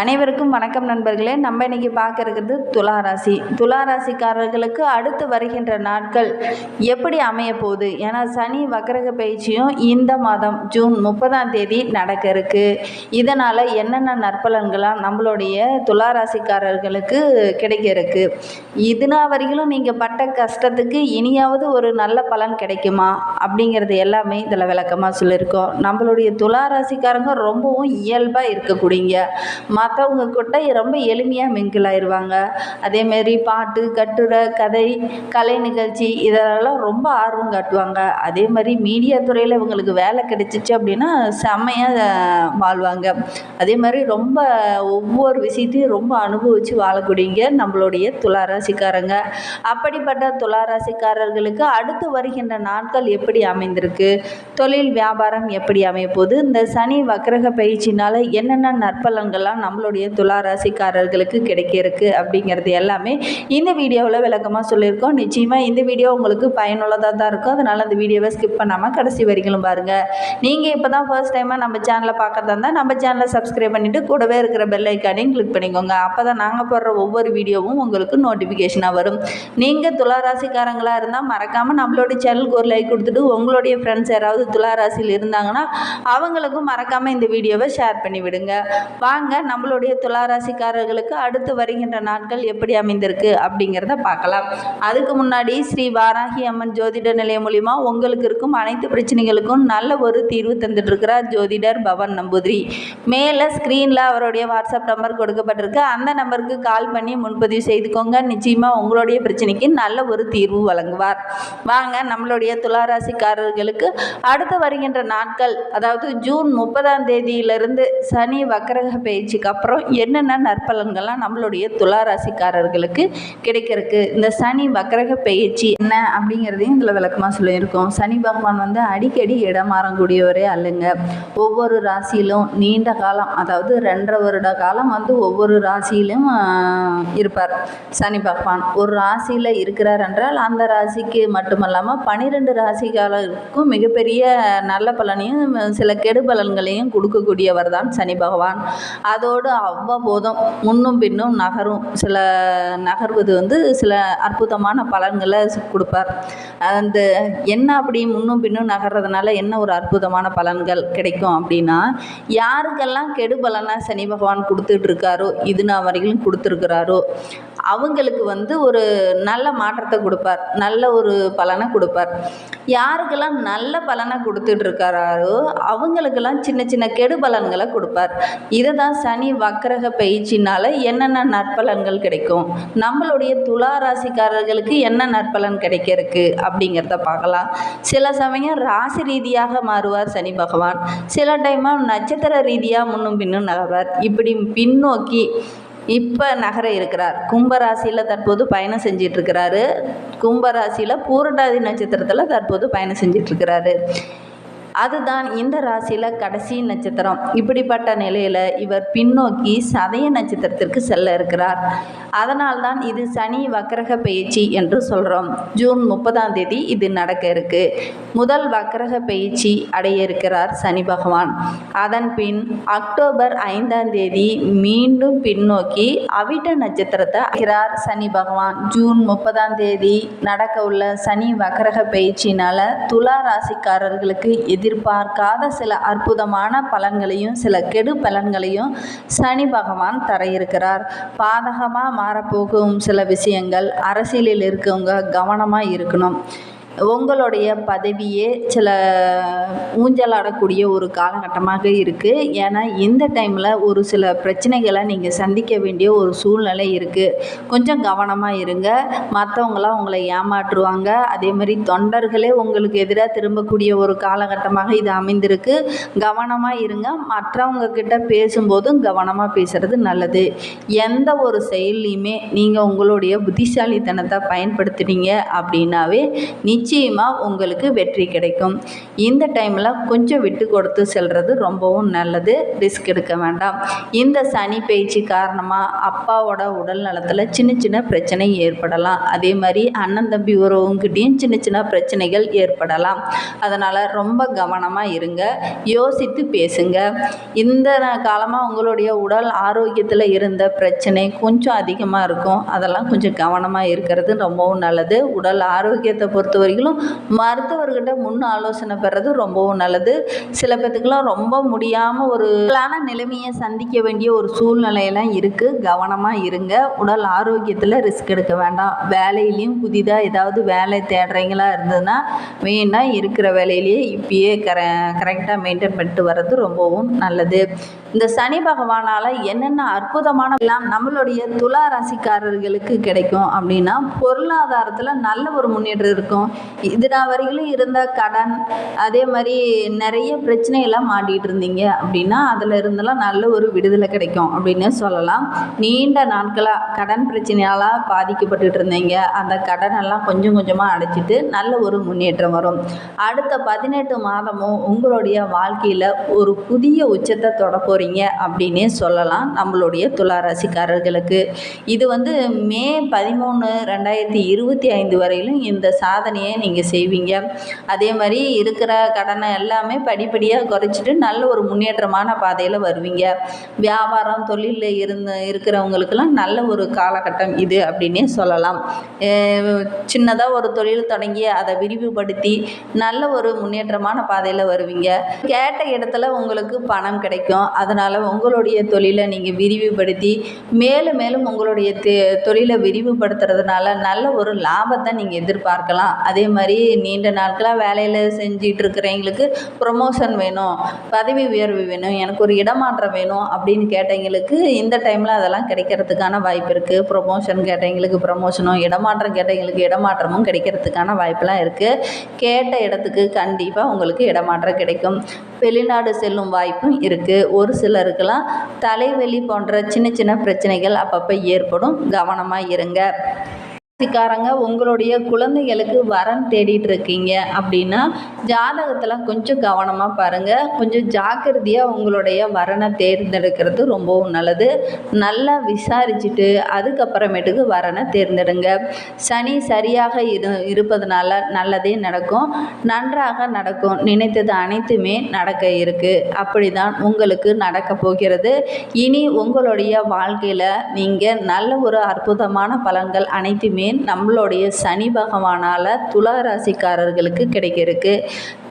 அனைவருக்கும் வணக்கம் நண்பர்களே. நம்ம இன்னைக்கு பார்க்க இருக்கிறது துலா ராசி. துலா ராசிக்காரர்களுக்கு அடுத்து வருகின்ற நாட்கள் எப்படி அமைய போகுது? ஏன்னா சனி வக்கரக பயிற்சியும் இந்த மாதம் ஜூன் முப்பதாம் தேதி நடக்க இருக்கு. இதனால் என்னென்ன நற்பலன்களாக நம்மளுடைய துலா ராசிக்காரர்களுக்கு கிடைக்க இருக்கு? இதுனா வரையிலும் நீங்கள் பட்ட கஷ்டத்துக்கு இனியாவது ஒரு நல்ல பலன் கிடைக்குமா? அப்படிங்கிறது எல்லாமே இதில் விளக்கமாக சொல்லியிருக்கோம். நம்மளுடைய துலா ராசிக்காரங்க ரொம்பவும் இயல்பாக இருக்கக்கூடியங்க. மற்றவங்க கிட்ட ரொம்ப எளிமையாக மிங்கிள் ஆயிடுவாங்க அதேமாரி பாட்டு கட்டுரை கதை கலை நிகழ்ச்சி இதெல்லாம் ரொம்ப ஆர்வம் காட்டுவாங்க. அதே மாதிரி மீடியா துறையில் இவங்களுக்கு வேலை கிடைச்சிச்சு அப்படின்னா செம்மையாக வாழ்வாங்க. அதே மாதிரி ரொம்ப ஒவ்வொரு விஷயத்தையும் ரொம்ப அனுபவித்து வாழக்கூடியங்க நம்மளுடைய துளாராசிக்காரங்க. அப்படிப்பட்ட துளாராசிக்காரர்களுக்கு அடுத்து வருகின்ற நாட்கள் எப்படி அமைந்திருக்கு? தொழில் வியாபாரம் எப்படி அமைய போகுது இந்த சனி வக்கரக பயிற்சினால் என்னென்ன நற்பலன்கள்லாம் நம்மளுடைய துளாராசிக்காரர்களுக்கு கிடைக்க இருக்கு அப்படிங்கிறது எல்லாமே இந்த வீடியோவில் விளக்கமாக சொல்லியிருக்கோம். நிச்சயமாக இந்த வீடியோ உங்களுக்கு பயனுள்ளதாக தான் இருக்கும். அதனால் அந்த வீடியோவை ஸ்கிப் பண்ணாமல் கடைசி வரைக்கும் பாருங்கள் நீங்கள் இப்போ தான் ஃபர்ஸ்ட் டைமாக நம்ம சேனலை பார்க்கறதா இருந்தால் நம்ம சேனலை சப்ஸ்கிரைப் பண்ணிவிட்டு கூடவே இருக்கிற பெல் ஐக்கானையும் கிளிக் பண்ணிக்கோங்க. அப்போ தான் நாங்கள் போடுற ஒவ்வொரு வீடியோவும் உங்களுக்கு நோட்டிஃபிகேஷனாக வரும். நீங்கள் துளாராசிக்காரங்களாக இருந்தால் மறக்காமல் நம்மளுடைய சேனலுக்கு ஒரு லைக் கொடுத்துட்டு உங்களுடைய ஃப்ரெண்ட்ஸ் யாராவது துளாராசியில் இருந்தாங்கன்னா அவங்களுக்கும் மறக்காமல் இந்த வீடியோவை ஷேர் பண்ணி விடுங்க வாங்க நம்மளுடைய துளாராசிக்காரர்களுக்கு அடுத்து வருகின்ற நாட்கள் எப்படி அமைந்திருக்கு அப்படிங்கிறத பார்க்கலாம். அதுக்கு முன்னாடி ஸ்ரீ வாராகி அம்மன் ஜோதிட நிலையம் மூலிமா உங்களுக்கு இருக்கும் அனைத்து பிரச்சனைகளுக்கும் நல்ல ஒரு தீர்வு தந்துட்டுருக்கிறார் ஜோதிடர் பவன் நம்பூதிரி. மேலே ஸ்க்ரீனில் அவருடைய வாட்ஸ்அப் நம்பர் கொடுக்கப்பட்டிருக்கு. அந்த நம்பருக்கு கால் பண்ணி முன்பதிவு செய்துக்கோங்க. நிச்சயமாக உங்களுடைய பிரச்சனைக்கு நல்ல ஒரு தீர்வு வழங்குவார். வாங்க நம்மளுடைய துளாராசிக்காரர்களுக்கு அடுத்து வருகின்ற நாட்கள் அதாவது ஜூன் முப்பதாம் தேதியிலிருந்து சனி வக்கரக பயிற்சிக்கு அப்புறம் என்னென்ன நற்பலன்கள்லாம் நம்மளுடைய துளாராசிக்காரர்களுக்கு கிடைக்கிறதுக்கு? இந்த சனி வக்கரக பயிற்சி என்ன அப்படிங்கிறதையும் இதில் விளக்கமாக சொல்லியிருக்கோம். சனி பகவான் வந்து அடிக்கடி இடம் மாறக்கூடியவரே அல்லங்க. ஒவ்வொரு ராசியிலும் நீண்ட காலம் அதாவது ரெண்டரை வருட காலம் வந்து ஒவ்வொரு ராசியிலும் இருப்பார் சனி பகவான். ஒரு ராசியில் இருக்கிறார் என்றால் அந்த ராசிக்கு மட்டுமல்லாமல் பனிரெண்டு ராசிக்காரருக்கும் மிகப்பெரிய நல்ல பலனையும் சில கெடு பலன்களையும் கொடுக்கக்கூடியவர் தான் சனி பகவான். அதோடு அவ்வப்போதும் முன்னும் பின்னும் நகரும். சில நகர்வது வந்து சில அற்புதமான பலன்களை கொடுப்பார். அந்த என்ன அப்படி முன்னும் பின்னும் நகர்றதுனால என்ன ஒரு அற்புதமான பலன்கள் கிடைக்கும் அப்படின்னா யாருக்கெல்லாம் கெடு பலனாக சனி பகவான் கொடுத்துட்டு இருக்காரோ இது நான் வரையிலும் கொடுத்துருக்கிறாரோ அவங்களுக்கு வந்து ஒரு நல்ல மாற்றத்தை கொடுப்பார். நல்ல ஒரு பலனை கொடுப்பார். யாருக்கெல்லாம் நல்ல பலனை கொடுத்துட்டு இருக்காரோ அவங்களுக்கெல்லாம் சின்ன சின்ன கெடு பலன்களை கொடுப்பார். இதை தான் சனி வக்கரக பயிற்சினால என்னென்ன நற்பலன்கள் கிடைக்கும்? நம்மளுடைய துலா ராசிக்காரர்களுக்கு என்ன நற்பலன் கிடைக்க இருக்கு அப்படிங்கிறத பார்க்கலாம். சில சமயம் ராசி ரீதியாக மாறுவார் சனி பகவான். சில டைமாக நட்சத்திர ரீதியாக முன்னும் பின்னும் நகர்வார். இப்படி பின்னோக்கி இப்போ நகர இருக்கிறார். கும்பராசியில் தற்போது பயணம் செஞ்சிட்ருக்கிறாரு கும்பராசியில் பூரட்டாதி நட்சத்திரத்தில் தற்போது பயணம் செஞ்சிட்ருக்கிறாரு அதுதான் இந்த ராசியில் கடைசி நட்சத்திரம். இப்படிப்பட்ட நிலையில் இவர் பின்னோக்கி சதய நட்சத்திரத்திற்கு செல்ல இருக்கிறார். அதனால்தான் இது சனி வக்கரக பயிற்சி என்று சொல்கிறோம் ஜூன் முப்பதாம் தேதி இது நடக்க இருக்கு. முதல் வக்கரக பயிற்சி அடைய இருக்கிறார் சனி பகவான். அதன் பின் அக்டோபர் ஐந்தாம் தேதி மீண்டும் பின்னோக்கி அவிட்ட நட்சத்திரத்தை அடைகிறார் சனி பகவான். ஜூன் முப்பதாம் தேதி நடக்க உள்ள சனி வக்கரக பயிற்சினால துலா ராசிக்காரர்களுக்கு எதிர்பார்க்காத சில அற்புதமான பலன்களையும் சில கெடு பலன்களையும் சனி பகவான் தர இருக்கிறார் பாதகமாக மாறப்போகும் சில விஷயங்கள் அரசியலில் இருக்கவங்க கவனமாக இருக்கணும். உங்களுடைய பதவியே சில ஊஞ்சலாடக்கூடிய ஒரு காலகட்டமாக இருக்குது ஏன்னா இந்த டைமில் ஒரு சில பிரச்சனைகளை நீங்கள் சந்திக்க வேண்டிய ஒரு சூழ்நிலை இருக்குது கொஞ்சம் கவனமாக இருங்க. மற்றவங்களாம் உங்களை ஏமாற்றுவாங்க. அதே மாதிரி தொண்டர்களே உங்களுக்கு எதிராக திரும்பக்கூடிய ஒரு காலகட்டமாக இது அமைந்திருக்கு. கவனமாக இருங்க. மற்றவங்க கிட்ட பேசும்போதும் கவனமாக பேசுகிறது நல்லது. எந்த ஒரு செயல்லையுமே நீங்கள் உங்களுடைய புத்திசாலித்தனத்தை பயன்படுத்துனீங்க அப்படின்னாவே நிச்சயமாக உங்களுக்கு வெற்றி கிடைக்கும். இந்த டைமில் கொஞ்சம் விட்டு கொடுத்து செல்வது ரொம்பவும் நல்லது. ரிஸ்க் எடுக்க வேண்டாம். இந்த சனி பயிற்சி காரணமாக அப்பாவோட உடல் நலத்தில் சின்ன சின்ன பிரச்சனை ஏற்படலாம். அதே மாதிரி அண்ணன் தம்பி உறவுங்கிட்டையும் சின்ன சின்ன பிரச்சனைகள் ஏற்படலாம். அதனால் ரொம்ப கவனமாக இருங்க. யோசித்து பேசுங்க. இந்த காலமாக உங்களுடைய உடல் ஆரோக்கியத்தில் இருந்த பிரச்சனை கொஞ்சம் அதிகமாக இருக்கும். அதெல்லாம் கொஞ்சம் கவனமாக இருக்கிறது ரொம்பவும் நல்லது. உடல் ஆரோக்கியத்தை பொறுத்தவரைக்கும் வரைக்கும் மருத்துவர்கிட்ட முன் ஆலோசனை பெறது ரொம்பவும் நல்லது. சில பேத்துக்கெல்லாம் ரொம்ப முடியாமல் ஒரு நிலைமையை சந்திக்க வேண்டிய ஒரு சூழ்நிலையெல்லாம் இருக்குது கவனமாக இருங்க. உடல் ஆரோக்கியத்தில் ரிஸ்க் எடுக்க வேண்டாம். வேலையிலையும் புதிதாக ஏதாவது வேலை தேடுறீங்களா இருந்ததுன்னா வேணால் இருக்கிற வேலையிலேயே இப்பயே கர கரெக்டாக மெயின்டைன் பண்ணிட்டு வர்றது ரொம்பவும் நல்லது. இந்த சனி பகவானால் என்னென்ன அற்புதமான எல்லாம் நம்மளுடைய துலா ராசிக்காரர்களுக்கு கிடைக்கும் அப்படின்னா பொருளாதாரத்தில் நல்ல ஒரு முன்னேற்றம் இருக்கும். இதுனா வரையிலும் இருந்த கடன் அதே மாதிரி நிறைய பிரச்சனையெல்லாம் மாட்டிகிட்டு இருந்தீங்க அப்படின்னா அதில் இருந்தெல்லாம் நல்ல ஒரு விடுதலை கிடைக்கும் அப்படின்னு சொல்லலாம். நீண்ட நாட்களாக கடன் பிரச்சனையால் பாதிக்கப்பட்டுட்டு இருந்தீங்க. அந்த கடனெல்லாம் கொஞ்சம் கொஞ்சமாக அடைச்சிட்டு நல்ல ஒரு முன்னேற்றம் வரும். அடுத்த பதினெட்டு மாதமும் உங்களுடைய வாழ்க்கையில் ஒரு புதிய உச்சத்தை தொட போகிறீங்க அப்படின்னே சொல்லலாம் நம்மளுடைய துளாராசிக்காரர்களுக்கு. இது வந்து மே பதிமூணு ரெண்டாயிரத்தி இருபத்தி ஐந்து வரையிலும் இந்த சாதனையை நீங்கள் செய்வீங்க. அதே மாதிரி இருக்கிற கடனை எல்லாமே படிப்படியாக குறைச்சிட்டு நல்ல ஒரு முன்னேற்றமான பாதையில் வருவீங்க. வியாபாரம் தொழிலில் இருந்த இருக்கிறவங்களுக்கெல்லாம் நல்ல ஒரு காலகட்டம் இது அப்படின்னே சொல்லலாம். சின்னதாக ஒரு தொழில் தொடங்கி அதை விரிவுபடுத்தி நல்ல ஒரு முன்னேற்றமான பாதையில் வருவீங்க. கேட்ட இடத்துல உங்களுக்கு பணம் கிடைக்கும். அதை அதனால் உங்களுடைய தொழிலை நீங்கள் விரிவுபடுத்தி மேலும் மேலும் உங்களுடைய தொழிலை விரிவுபடுத்துறதுனால நல்ல ஒரு லாபத்தை நீங்கள் எதிர்பார்க்கலாம். அதே மாதிரி நீண்ட நாட்களாக வேலையில் செஞ்சிட்டு இருக்கிறவங்களுக்கு ப்ரொமோஷன் வேணும் பதவி உயர்வு வேணும் எனக்கு ஒரு இடமாற்றம் வேணும் அப்படின்னு கேட்டவங்களுக்கு இந்த டைமில் அதெல்லாம் கிடைக்கிறதுக்கான வாய்ப்பு இருக்குது ப்ரொமோஷன் கேட்டவங்களுக்கு ப்ரொமோஷனும் இடமாற்றம் கேட்டவங்களுக்கு இடமாற்றமும் கிடைக்கிறதுக்கான வாய்ப்பெலாம் இருக்குது கேட்ட இடத்துக்கு கண்டிப்பாக உங்களுக்கு இடமாற்றம் கிடைக்கும். வெளிநாடு செல்லும் வாய்ப்பும் இருக்குது ஒரு சிலருக்கெல்லாம் தலைவலி போன்ற சின்ன சின்ன பிரச்சனைகள் அப்பப்போ ஏற்படும். கவனமாக இருங்க. ராசிக்காரங்க உங்களுடைய குழந்தைகளுக்கு வரன் தேடிட்டு இருக்கீங்க அப்படின்னா ஜாதகத்தில் கொஞ்சம் கவனமாக பாருங்கள் கொஞ்சம் ஜாக்கிரதையாக உங்களுடைய வரனை தேர்ந்தெடுக்கிறது ரொம்பவும் நல்லது. நல்லா விசாரிச்சுட்டு அதுக்கப்புறமேட்டுக்கு வரனை தேர்ந்தெடுங்க. சனி சரியாக இரு இருப்பதனால நல்லதே நடக்கும். நன்றாக நடக்கும். நினைத்தது அனைத்துமே நடக்க இருக்குது அப்படி தான் உங்களுக்கு நடக்க போகிறது. இனி உங்களுடைய வாழ்க்கையில் நீங்கள் நல்ல ஒரு அற்புதமான பலன்கள் அனைத்துமே நம்மளுடைய சனி பகவானால் துலா ராசிக்காரர்களுக்கு கிடைக்கிறதுக்கு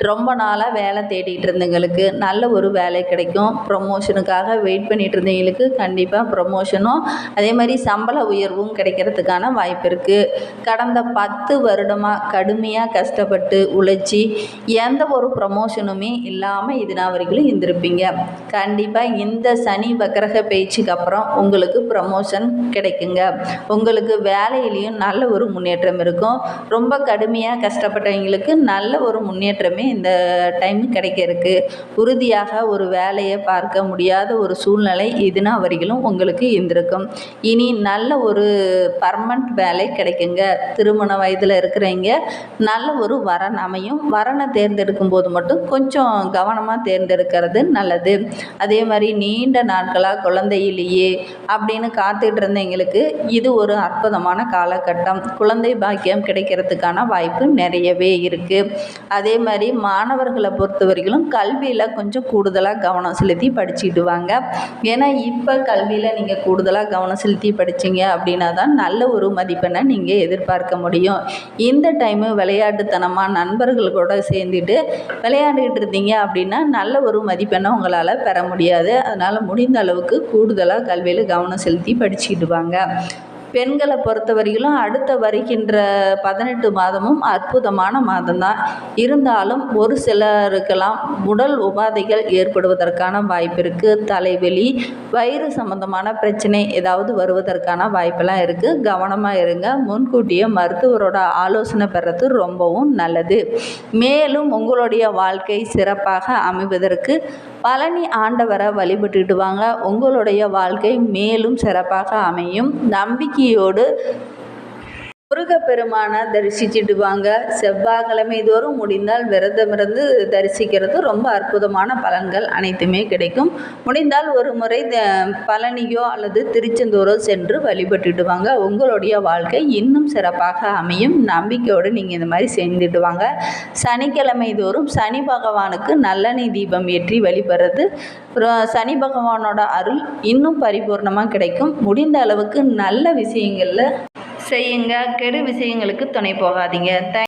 ரொம்ப நாளாக வேலை தேடிட்டு இருந்தவங்களுக்கு நல்ல ஒரு வேலை கிடைக்கும். ப்ரொமோஷனுக்காக வெயிட் பண்ணிட்டு இருந்தவங்களுக்கு கண்டிப்பாக ப்ரொமோஷனும் அதே மாதிரி சம்பள உயர்வும் கிடைக்கிறதுக்கான வாய்ப்பு இருக்குது கடந்த பத்து வருடமாக கடுமையாக கஷ்டப்பட்டு உழைச்சி எந்த ஒரு ப்ரொமோஷனுமே இல்லாமல் இது நான் வரைக்கும் இருந்திருப்பீங்க. கண்டிப்பாக இந்த சனி வக்கரக பயிற்சிக்கு அப்புறம் உங்களுக்கு ப்ரமோஷன் கிடைக்குங்க. உங்களுக்கு வேலையிலையும் நல்ல ஒரு முன்னேற்றம் இருக்கும். ரொம்ப கடுமையாக கஷ்டப்பட்டவங்களுக்கு நல்ல ஒரு முன்னேற்றமே இந்த டைம் கிடைக்க இருக்குது உறுதியாக ஒரு வேலையை பார்க்க முடியாத ஒரு சூழ்நிலை இதுனா வரையிலும் உங்களுக்கு இருந்திருக்கும். இனி நல்ல ஒரு பர்மனண்ட் வேலை கிடைக்குங்க. திருமண வயதில் இருக்கிறவங்க நல்ல ஒரு வரன் அமையும். வரனை தேர்ந்தெடுக்கும் போது மட்டும் கொஞ்சம் கவனமாக தேர்ந்தெடுக்கிறது நல்லது. அதே மாதிரி நீண்ட நாட்களாக குழந்தையிலேயே அப்படின்னு காத்துட்டு இருந்தவங்களுக்கு இது ஒரு அற்புதமான காலகட்டம். குழந்தை பாக்கியம் கிடைக்கிறதுக்கான வாய்ப்பு நிறையவே இருக்குது அதே மாதிரி மாணவர்களை பொறுத்த வரைக்கும் கல்வியில் கொஞ்சம் கூடுதலாக கவனம் செலுத்தி படிச்சுட்டு வாங்க. ஏன்னா இப்போ கல்வியில் நீங்கள் கூடுதலாக கவனம் செலுத்தி படிச்சீங்க அப்படின்னா தான் நல்ல ஒரு மதிப்பெண்ணை நீங்கள் எதிர்பார்க்க முடியும். இந்த டைமு விளையாட்டுத்தனமாக நண்பர்கள் கூட சேர்ந்துட்டு விளையாண்டுக்கிட்டு இருந்தீங்க அப்படின்னா நல்ல ஒரு மதிப்பெண்ணை உங்களால் பெற முடியாது. அதனால் முடிந்த அளவுக்கு கூடுதலாக கல்வியில் கவனம் செலுத்தி படிச்சுக்கிட்டு வாங்க. பெண்களை பொறுத்த வரையிலும் அடுத்த வருகின்ற பதினெட்டு மாதமும் அற்புதமான மாதம்தான். இருந்தாலும் ஒரு சிலருக்கெல்லாம் உடல் உபாதைகள் ஏற்படுவதற்கான வாய்ப்பு இருக்குது தலைவலி வயிறு சம்மந்தமான பிரச்சனை ஏதாவது வருவதற்கான வாய்ப்பெல்லாம் இருக்குது கவனமாக இருங்க. முன்கூட்டியே மருத்துவரோட ஆலோசனை பெறது ரொம்பவும் நல்லது. மேலும் உங்களுடைய வாழ்க்கை சிறப்பாக அமைவதற்கு பழனி ஆண்டவரை வழிபட்டுட்டு வாங்க. உங்களுடைய வாழ்க்கை மேலும் சிறப்பாக அமையும். நம்பிக்கை நம்பிக்கையோடு முருகப்பெருமானை தரிசிச்சுட்டு வாங்க செவ்வாய்க்கிழமை தோறும் முடிந்தால் விரதமிருந்து தரிசிக்கிறது. ரொம்ப அற்புதமான பலன்கள் அனைத்துமே கிடைக்கும். முடிந்தால் ஒரு முறை த- பழனியோ அல்லது திருச்செந்தூரோ சென்று வழிபட்டுட்டு வாங்க உங்களுடைய வாழ்க்கை இன்னும் சிறப்பாக அமையும். நம்பிக்கையோடு நீங்கள் இந்த மாதிரி செஞ்சுட்டு வாங்க சனிக்கிழமை தோறும் சனி பகவானுக்கு நல்லெண்ணெய் தீபம் ஏற்றி வழிபடுறது. அப்புறம் சனி பகவானோட அருள் இன்னும் பரிபூர்ணமாக கிடைக்கும். முடிந்த அளவுக்கு நல்ல விஷயங்களில் செய்யுங்க. கெடு விஷயங்களுக்கு துணை போகாதீங்க. தேங்க்